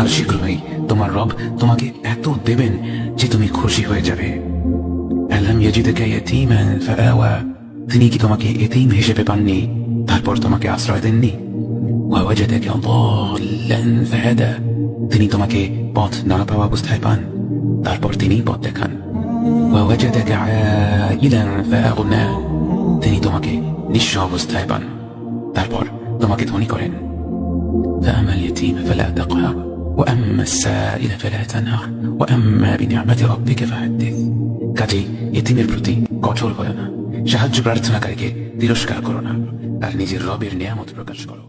আর শীঘ্রই তোমার রব তোমাকে এত দেবেন যে তুমি খুশি হয়ে যাবে আলাম ইয়াজিদকা ইয়াতীমান ফাআওয়া তিনি কি তোমাকে এতিম হিসেবে পাননি তারপর তোমাকে আশ্রয় দেননি ওয়াওয়াজাদাকা দাল্লান ফাহাদা তিনি তোমাকে পথ না পাওয়া অবস্থায় পান তারপর তিনি পথ দেখান ওয়াওয়াজাদাকা আইলান ফাআগনা তিনি তোমাকে নিঃস্ব অবস্থায় পান তারপর তোমাকে ধনী করেন فأما اليتيم فلا تقهر وأما السائل فلا تنهر وأما بنعمة ربك فحدث কাজেই এতিমের প্রতি কঠোর হয়ে না সাহায্য প্রার্থনাকারীকে তিরস্কার করো না আর নিজের রবের নিয়ামত প্রকাশ করো